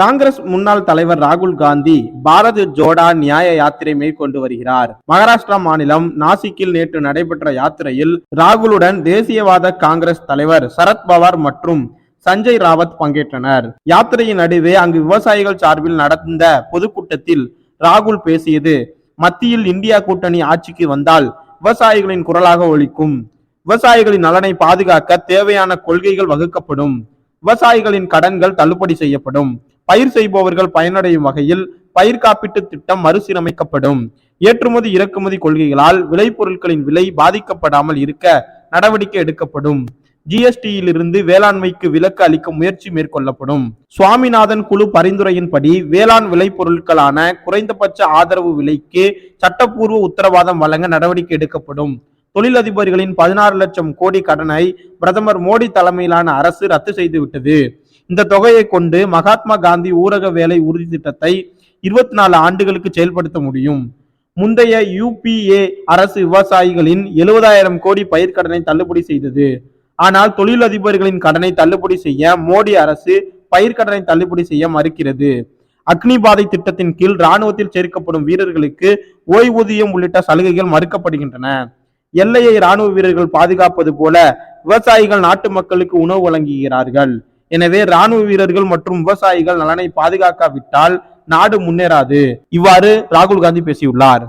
காங்கிரஸ் முன்னாள் தலைவர் ராகுல் காந்தி பாரத் ஜோடா நியாய யாத்திரை மேற்கொண்டு வருகிறார். மகாராஷ்டிரா மாநிலம் நாசிக்கில் நேற்று நடைபெற்ற யாத்திரையில் ராகுலுடன் தேசியவாத காங்கிரஸ் தலைவர் சரத் பவார் மற்றும் சஞ்சய் ராவத் பங்கேற்றனர். யாத்திரையின் நடுவே அங்கு விவசாயிகள் சார்பில் நடந்த பொதுக்கூட்டத்தில் ராகுல் பேசியது மத்தியில் இந்தியா கூட்டணி ஆட்சிக்கு வந்தால் விவசாயிகளின் குரலாக ஒலிக்கும். விவசாயிகளின் நலனை பாதுகாக்க தேவையான கொள்கைகள் வகுக்கப்படும். விவசாயிகளின் கடன்கள் தள்ளுபடி செய்யப்படும். பயிர் செய்பவர்கள் பயனடையும் வகையில் பயிர் காப்பீட்டு திட்டம் மறுசீரமைக்கப்படும். ஏற்றுமதி இறக்குமதி கொள்கைகளால் விளைபொருட்களின் விலை பாதிக்கப்படாமல் இருக்க நடவடிக்கை எடுக்கப்படும். ஜிஎஸ்டியிலிருந்து வேளாண்மைக்கு விலக்கு அளிக்க முயற்சி மேற்கொள்ளப்படும். சுவாமிநாதன் குழு பரிந்துரையின்படி வேளாண் விளைபொருட்களான குறைந்தபட்ச ஆதரவு விலைக்கு சட்டப்பூர்வ உத்தரவாதம் வழங்க நடவடிக்கை எடுக்கப்படும். தொழிலதிபர்களின் பதினாறு லட்சம் கோடி கடனை பிரதமர் மோடி தலைமையிலான அரசு ரத்து செய்துவிட்டது. இந்த தொகையை கொண்டு மகாத்மா காந்தி ஊரக வேலை உறுதி திட்டத்தை இருபத்தி நாலு ஆண்டுகளுக்கு செயல்படுத்த முடியும். முந்தைய யூபிஏ அரசு விவசாயிகளின் எழுபதாயிரம் கோடி பயிர்க்கடனை தள்ளுபடி செய்தது. ஆனால் தொழிலதிபர்களின் கடனை தள்ளுபடி செய்ய மோடி அரசு பயிர்க்கடனை தள்ளுபடி செய்ய மறுக்கிறது. அக்னிபாதை திட்டத்தின் கீழ் ராணுவத்தில் சேர்க்கப்படும் வீரர்களுக்கு ஓய்வூதியம் உள்ளிட்ட சலுகைகள் மறுக்கப்படுகின்றன. எல்லையை ராணுவ வீரர்கள் பாதுகாப்பது போல விவசாயிகள் நாட்டு மக்களுக்கு உணவு வழங்குகிறார்கள். எனவே ராணுவ வீரர்கள் மற்றும் விவசாயிகள் நலனை பாதுகாக்காவிட்டால் நாடு முன்னேறாது. இவ்வாறு ராகுல் காந்தி பேசியுள்ளார்.